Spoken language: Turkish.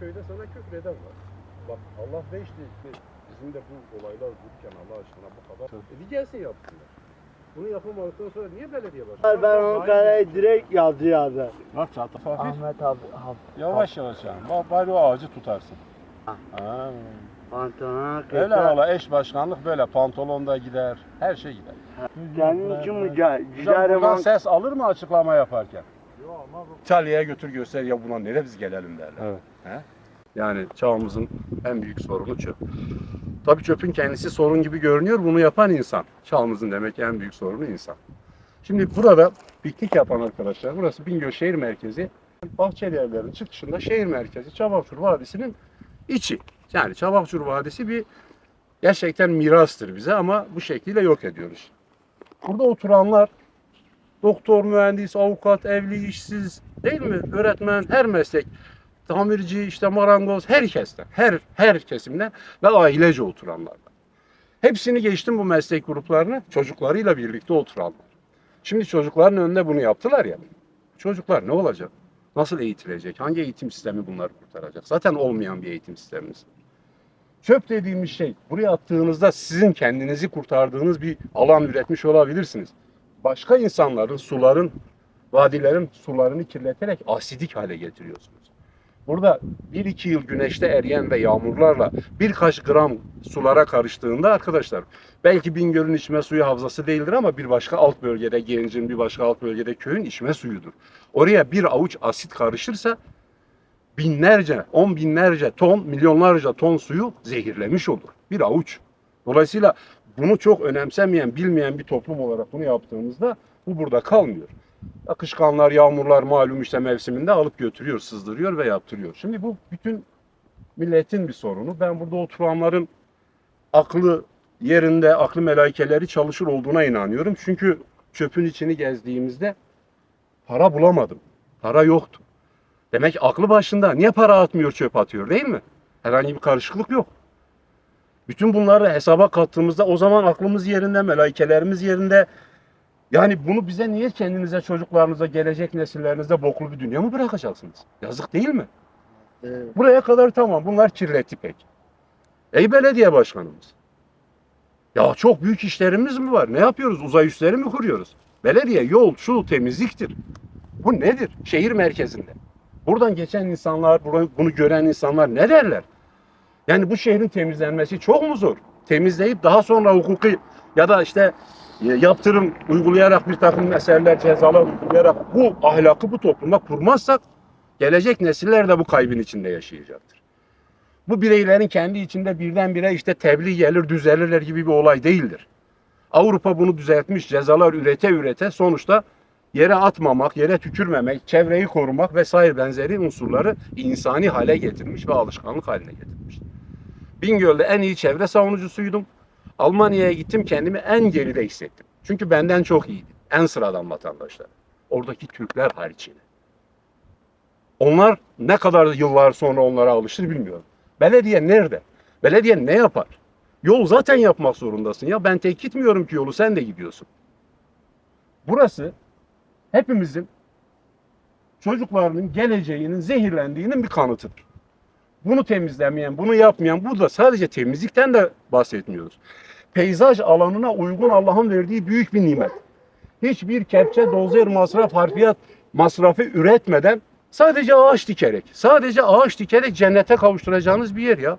köyde sana küfreden var. Bak Allah beş değil. Bizim de bu olaylar dururken Allah aşkına bu kadar. E bir gelsin yapsınlar. Bunu yapamadıktan sonra niye belediye başkanı? Ben Ankara'ya direkt yazı yazdı. Bak çatı hafif. Ahmet abi, abi Yavaş yavaş yani. Bak bari o ağacı tutarsın. Ha. Ha. pantolona Öyle valla eş başkanlık böyle pantolonda gider. Her şey gider. Senin için Giderim buradan ses alır mı açıklama yaparken? İtalya'ya götür göster ya buna nereye biz gelelim derler. Evet. He? Yani çağımızın en büyük sorunu çöp. Tabii çöpün kendisi sorun gibi görünüyor. Bunu yapan insan. Çağımızın demek ki en büyük sorunu insan. Şimdi burada piknik yapan arkadaşlar, burası Bingöl şehir merkezi. Bahçeli evlerin çıkışında şehir merkezi Çabakçur Vadisi'nin içi. Yani Çabakçur Vadisi bir gerçekten mirastır bize ama bu şekliyle yok ediyoruz. Burada oturanlar doktor, mühendis, avukat, evli, işsiz değil mi? Öğretmen, her meslek, tamirci, işte marangoz, herkesten, her her kesimden ve ailece oturanlardan. Hepsini geçtim bu meslek gruplarını çocuklarıyla birlikte oturanlar. Şimdi çocukların önünde bunu yaptılar ya. Çocuklar ne olacak? Nasıl eğitilecek? Hangi eğitim sistemi bunları kurtaracak? Zaten olmayan bir eğitim sistemimiz. Çöp dediğimiz şey buraya attığınızda sizin kendinizi kurtardığınız bir alan üretmiş olabilirsiniz. Başka insanların, suların, vadilerin sularını kirleterek asidik hale getiriyorsunuz. Burada 1-2 yıl güneşte eriyen ve yağmurlarla birkaç gram sulara karıştığında arkadaşlar belki Bingöl'ün içme suyu havzası değildir ama bir başka alt bölgede Genc'in bir başka alt bölgede köyün içme suyudur. Oraya bir avuç asit karışırsa binlerce, on binlerce ton, milyonlarca ton suyu zehirlemiş olur. Bir avuç. Dolayısıyla bunu çok önemsemeyen, bilmeyen bir toplum olarak bunu yaptığımızda bu burada kalmıyor. Akışkanlar, yağmurlar malum işte mevsiminde alıp götürüyor, sızdırıyor ve yaptırıyor. Şimdi bu bütün milletin bir sorunu. Ben burada oturanların aklı yerinde, aklı melaikeleri çalışır olduğuna inanıyorum. Çünkü çöpün içini gezdiğimizde para bulamadım. Para yoktu. Demek aklı başında. Niye para atmıyor, çöp atıyor değil mi? Herhangi bir karışıklık yok. Bütün bunları hesaba kattığımızda o zaman aklımız yerinde, melaikelerimiz yerinde. Yani bunu bize niye kendinize, çocuklarınıza, gelecek nesillerinize boklu bir dünya mı bırakacaksınız? Yazık değil mi? Evet. Buraya kadar tamam bunlar kirletti pek. Ey belediye başkanımız. Ya çok büyük işlerimiz mi var? Ne yapıyoruz? Uzay üsleri mi kuruyoruz? Belediye yol, şu temizliktir. Bu nedir? Şehir merkezinde. Buradan geçen insanlar, bunu, gören insanlar ne derler? Yani bu şehrin temizlenmesi çok mu zor? Temizleyip daha sonra hukuki ya da işte yaptırım uygulayarak bir takım meseleler, cezalar uygulayarak bu ahlakı bu topluma kurmazsak gelecek nesiller de bu kaybın içinde yaşayacaktır. Bu bireylerin kendi içinde birdenbire işte tebliğ gelir, düzelirler gibi bir olay değildir. Avrupa bunu düzeltmiş, cezalar ürete ürete sonuçta yere atmamak, yere tükürmemek, çevreyi korumak vesaire benzeri unsurları insani hale getirmiş ve alışkanlık haline getirmiş. Bingöl'de en iyi çevre savunucusuydum. Almanya'ya gittim kendimi en geride hissettim. Çünkü benden çok iyiydi. En sıradan vatandaşlar. Oradaki Türkler hariç yine. Onlar ne kadar yıllar sonra onlara alışır bilmiyorum. Belediye nerede? Belediye ne yapar? Yol zaten yapmak zorundasın ya. Ben tek gitmiyorum ki yolu sen de gidiyorsun. Burası hepimizin çocuklarının geleceğinin zehirlendiğinin bir kanıtıdır. Bunu temizlemeyen, bunu yapmayan, burada sadece temizlikten de bahsetmiyoruz. Peyzaj alanına uygun Allah'ın verdiği büyük bir nimet. Hiçbir kepçe, dozer masraf, harfiyat masrafı üretmeden sadece ağaç dikerek, sadece ağaç dikerek cennete kavuşturacağınız bir yer ya.